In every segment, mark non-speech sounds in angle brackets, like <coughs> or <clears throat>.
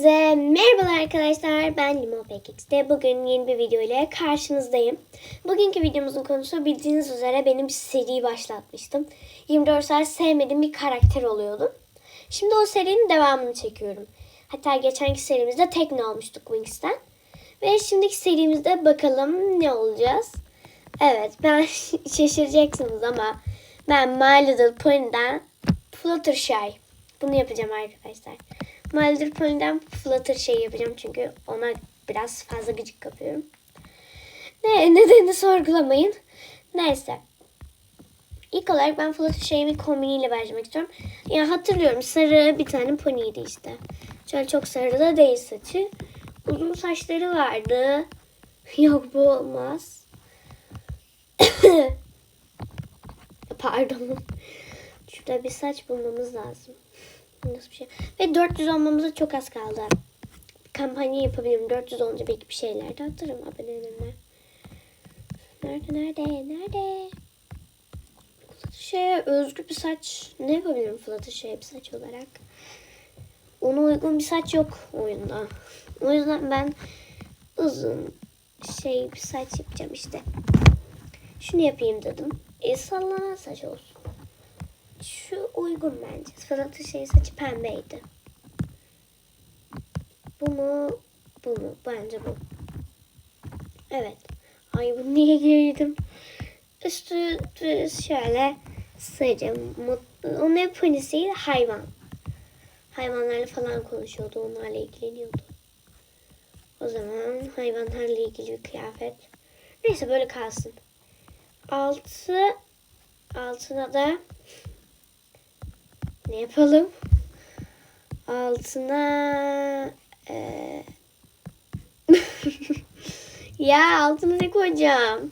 Hepinize merhabalar arkadaşlar. Ben Limon PKX'de. Bugün yeni bir video ile karşınızdayım. Bugünkü videomuzun konusu bildiğiniz üzere benim bir seri başlatmıştım. 24 saat sevmediğim bir karakter oluyordum. Şimdi o serinin devamını çekiyorum. Hatta geçenki serimizde tekne olmuştuk Wings'ten. Ve şimdiki serimizde bakalım ne olacağız. Evet ben <laughs> şaşıracaksınız ama ben My Little Pony'den Fluttershy. Bunu yapacağım arkadaşlar. Little Pony'den Fluttershy yapacağım çünkü ona biraz fazla gıcık kapıyorum. Ne, nedenini sorgulamayın. Neyse. İlk olarak ben Fluttershy'mi kombiniyle başlamak istiyorum. Ya hatırlıyorum sarı bir tane poniydi işte. Şöyle çok sarı da değil saçı. Uzun saçları vardı. <laughs> Yok bu olmaz. <coughs> Pardon. Şurada bir saç bulmamız lazım. Nasıl bir şey? Ve 400 olmamıza çok az kaldı. Kampanya yapabilirim. 400 olunca belki bir şeyler de atarım abonelerime. Nerede nerede nerede? Fluttershy'e özgü bir saç ne yapabilirim Fluttershy'e bir saç olarak? Ona uygun bir saç yok oyunda. O yüzden ben uzun şey bir saç yapacağım işte. Şunu yapayım dedim. E, sallanan saç olsun. Şu uygun bence. Fırat'ın şey saçı pembeydi. Bu mu? Bu mu? Bence bu. Evet. Ay bu niye girdim? Üstü şöyle sarı. Mutlu. Onun hep polisiydi hayvan. Hayvanlarla falan konuşuyordu. Onlarla ilgileniyordu. O zaman hayvanlarla ilgili bir kıyafet. Neyse böyle kalsın. Altı altına da ne yapalım? Altına eee, <laughs> ya altına ne koyacağım?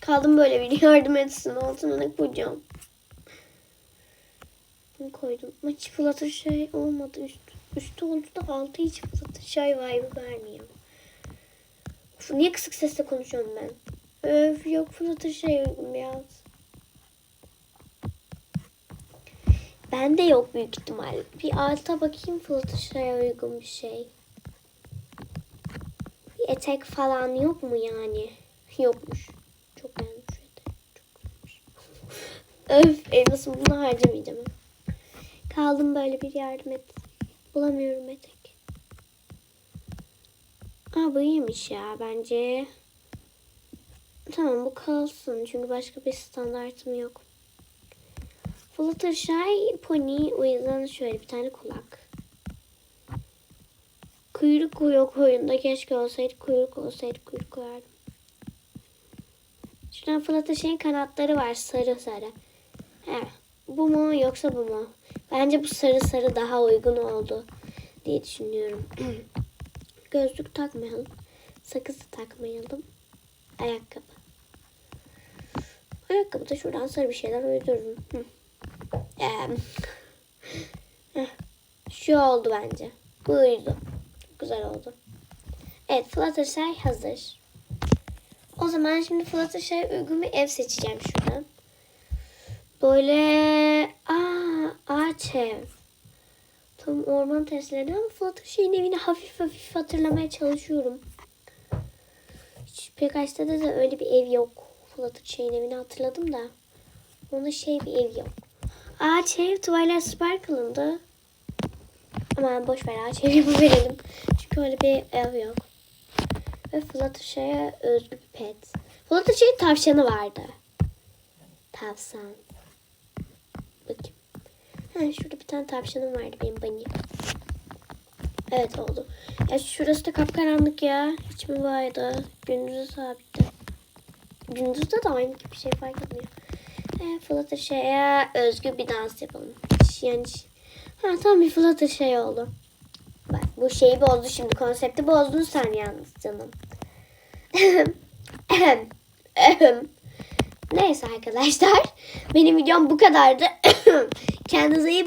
Kaldım böyle bir yardım etsin. Altına ne koyacağım? Bunu koydum. Ama flatır şey olmadı. Üst, üstü oldu da altı hiç flatır şey vibe vermiyor. Of, niye kısık sesle konuşuyorum ben? Öf yok flatır şey biraz. Bende yok büyük ihtimal. Bir alta bakayım Fluttershy'e uygun bir şey. Bir etek falan yok mu yani? Yokmuş. Çok beğendim şu etek. Çok. <laughs> Öf elmasım bunu harcamayacağım. Kaldım böyle bir yardım et. Bulamıyorum etek. Aa bu iyiymiş ya bence. Tamam bu kalsın çünkü başka bir standartım yok. Fluttershy pony o yüzden şöyle bir tane kulak. Kuyruk yok oyunda keşke olsaydı kuyruk olsaydı kuyruk koyardım. Şuradan Fluttershy'in kanatları var sarı sarı. He, bu mu yoksa bu mu? Bence bu sarı sarı daha uygun oldu diye düşünüyorum. <clears throat> Gözlük takmayalım. Sakız takmayalım. Ayakkabı. Ayakkabı da şuradan sarı bir şeyler uydururum. Hı. Şu oldu bence. Buydu. Güzel oldu. Evet Fluttershy hazır. O zaman şimdi Fluttershy'e uygun bir ev seçeceğim şuradan. Böyle aa, ağaç ev. Tam orman testleri ama Fluttershy'in evini hafif hafif hatırlamaya çalışıyorum. Pegasus'ta da öyle bir ev yok. Fluttershy'in evini hatırladım da. Onda şey bir ev yok. Ağaç ev Twilight Sparkle'ındı. Aman boş ver ağaç evi <laughs> verelim. Çünkü öyle bir ev yok. Ve Fluttershy'e özgü bir pet. Fluttershy'in tavşanı vardı. Tavşan. Bakayım. Ha, şurada bir tane tavşanım vardı benim bunny. Evet oldu. Ya şurası da kapkaranlık ya. Hiç mi vardı? Gündüzü sabitti. Gündüzde de aynı gibi şey fark etmiyor. E, Fluttershy'e özgü bir dans yapalım. Yani ha, tam bir Fluttershy oldu. Bak bu şeyi bozdu şimdi. Konsepti bozdun sen yalnız canım. Neyse arkadaşlar. Benim videom bu kadardı. <coughs> Kendinize iyi bakın.